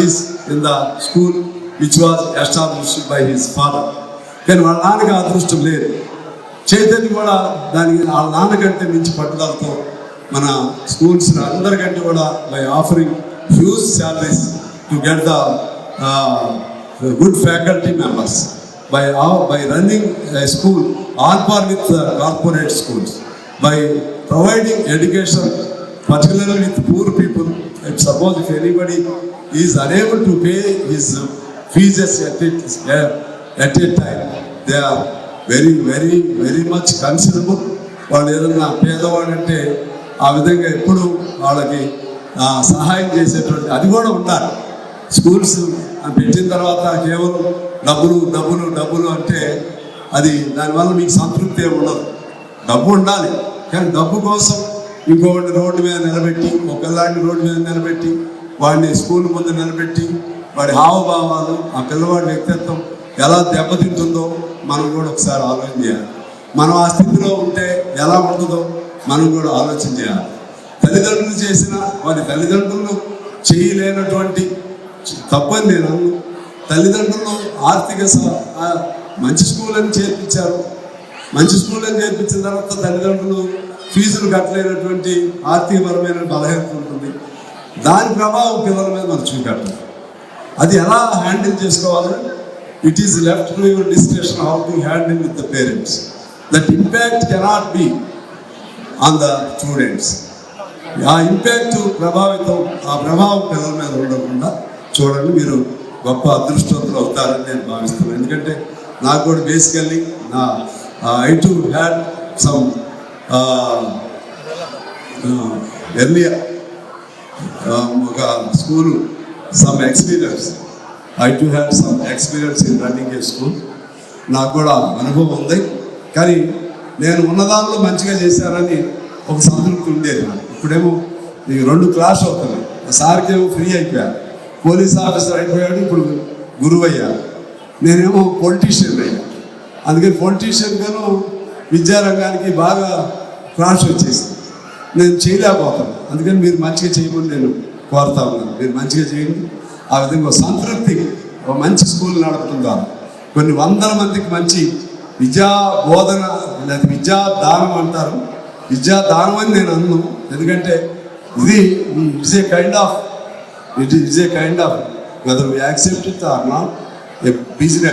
Studies in the school which was established by his father కానీ వాళ్ళ నాన్నకి అదృష్టం లేదు చైతన్య కూడా దానికి వాళ్ళ నాన్నకంటే మించి పట్టుదలతో మన స్కూల్స్ అందరికంటే కూడా by offering huge salaries to get the good faculty members by by running school on par with corporate schools by providing education particularly with poor. If suppose if anybody is unable to pay his fees at it, at a time, they are very, very, very much considerable. వాళ్ళు ఏదన్నా పేదవాడంటే ఆ విధంగా ఎప్పుడు వాళ్ళకి సహాయం చేసేటువంటి అది కూడా ఉండాలి. స్కూల్స్ పెట్టిన తర్వాత కేవలం డబ్బులు డబ్బులు డబ్బులు అంటే అది దానివల్ల మీకు సంతృప్తి ఉండదు. డబ్బు ఉండాలి. కానీ డబ్బు కోసం ఇంకొకటి రోడ్డు మీద నిలబెట్టి ఒక రోడ్డు మీద నిలబెట్టి వాడిని స్కూల్ ముందు నిలబెట్టి వాడి హావభావాలు ఆ పిల్లవాడి వ్యక్తిత్వం ఎలా దెబ్బతింటుందో మనం కూడా ఒకసారి ఆలోచన చేయాలి. మనం ఆ స్థితిలో ఉంటే ఎలా ఉంటుందో మనం కూడా ఆలోచన చేయాలి. తల్లిదండ్రులు చేసిన వారి తల్లిదండ్రులు చేయలేనటువంటి తప్పని నేను అన్ను. తల్లిదండ్రులు ఆర్థిక స- మంచి స్కూల్ అని చేర్పించారు. మంచి స్కూల్ అని చేర్పించిన తర్వాత తల్లిదండ్రులు ఫీజులు కట్టలేనటువంటి ఆర్థికపరమైన బలహీనత ఉంటుంది. దాని ప్రభావం పిల్లల మీద మనం చూపెట్టాలి అది ఎలా హ్యాండిల్ చేసుకోవాలి? It is left to your discussion how to handle with the parents that impact cannot be on the students ఆ ఇంపాక్ట్ ప్రభావితం ఆ ప్రభావం పిల్లల మీద ఉండకుండా చూడండి మీరు గొప్ప అదృష్టవంతులు అవుతారని నేను భావిస్తున్నాను. ఎందుకంటే నాకు కూడా బేసికల్లీ నా I too had some Um, uh, early um, ఒక school some experience I too have some experience in running a school నాకు కూడా అనుభవం ఉంది. కానీ నేను ఉన్నదానిలో మంచిగా చేశానని ఒక సంతృప్తి ఉండేది నాకు. ఇప్పుడేమో నీకు రెండు క్లాస్ అవుతున్నాయి. సార్కి ఏమో ఫ్రీ అయిపోయాను పోలీస్ ఆఫీసర్ అయిపోయాడు ఇప్పుడు గురువు అయ్యాను నేనేమో పొలిటీషియన్ అయ్యాను అందుకని పొలిటీషియన్గాను విద్యారంగానికి బాగా క్లాష్ వచ్చేసి నేను చేయలేకపోతాను. అందుకని మీరు మంచిగా చేయమని నేను కోరుతా ఉన్నాను. మీరు మంచిగా చేయండి. ఆ విధంగా సంతృప్తి ఒక మంచి స్కూల్ నడుపుతుందా కొన్ని వందల మందికి మంచి విద్యా బోధన లేదా విద్యా దానం అంటారు. విద్యా దానం అని నేను అన్ను. ఎందుకంటే ఇది it's a kind of it is a kind of whether accept it or not a business.